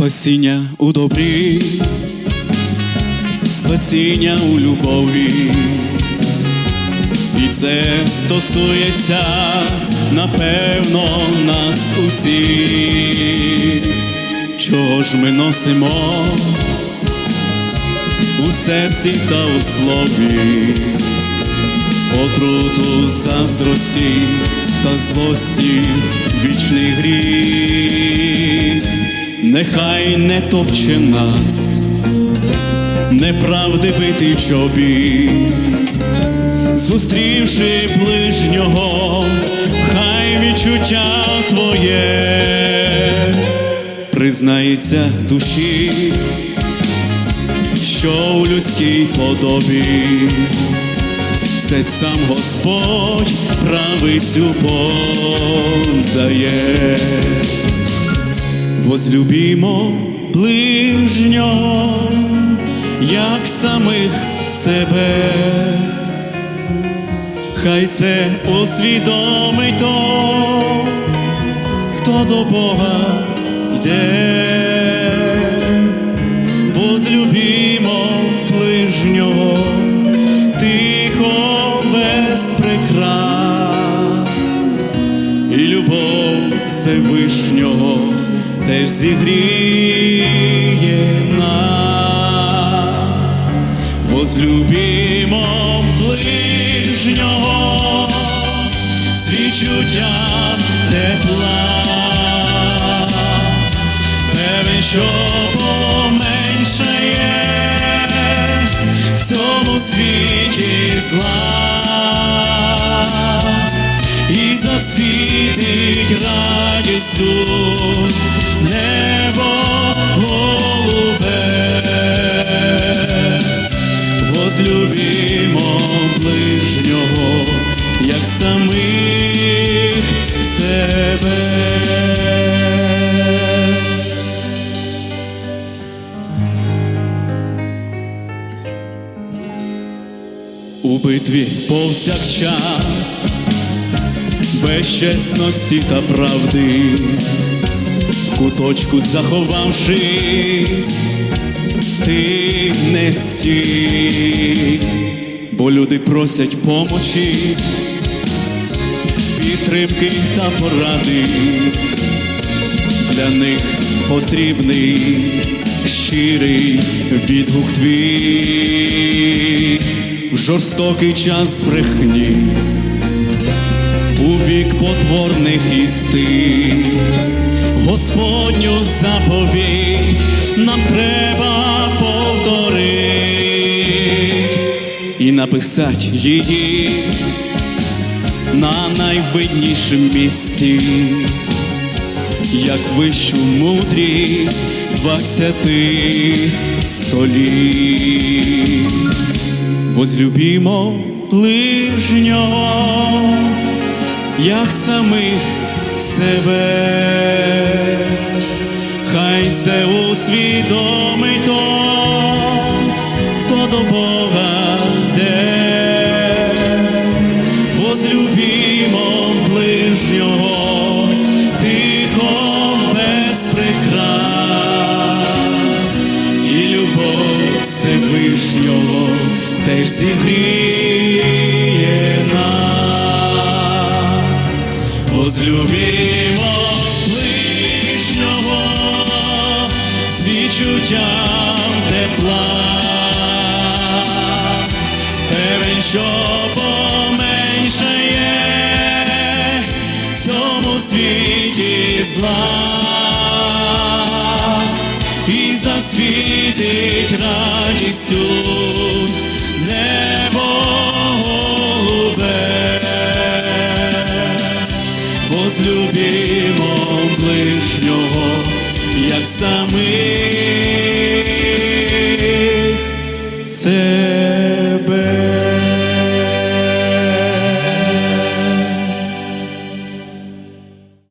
Спасіння у добрі, спасіння у любові, і це стосується напевно нас усіх, чого ж ми носимо у серці та у слові, отруту заздрості та злості вічний гріх, нехай не топче нас, неправди битий чобіт, зустрівши ближнього, хай відчуття твоє признається душі, що у людській подобі це сам Господь правицю подає. Возлюбімо ближнього, як самих себе, хай це усвідомить то, хто до Бога йде. Возлюбімо ближнього, тихо без прикрас, і любов Всевишнього теж зігріє нас, возлюбімо ближнього, з відчуттям тепла, певен, що поменшає в цьому світі зла і засвітить радістю небо голубе, возлюбімо ближнього, як самих себе. У битві повсякчас, без чесності та правди, куточку заховавшись, ти не стій, бо люди просять помочі, підтримки та поради, для них потрібний щирий відгук твій. В жорстокий час брехні, потворних істин, Господню заповідь нам треба повторить і написать її на найвиднішім місці, як вищу мудрість двадцяти століть. Возлюбімо ближнього, як самих себе, хай це усвідомить то, хто до Бога йде. Возлюбімо ближнього, тихо без прикрас, і любов Всевишнього теж зігріє возлюбімо ближнього з відчуттям тепла, певен, що поменшає в цьому світі зла. І засвітить радістю возлюбімо ближнього, як самих.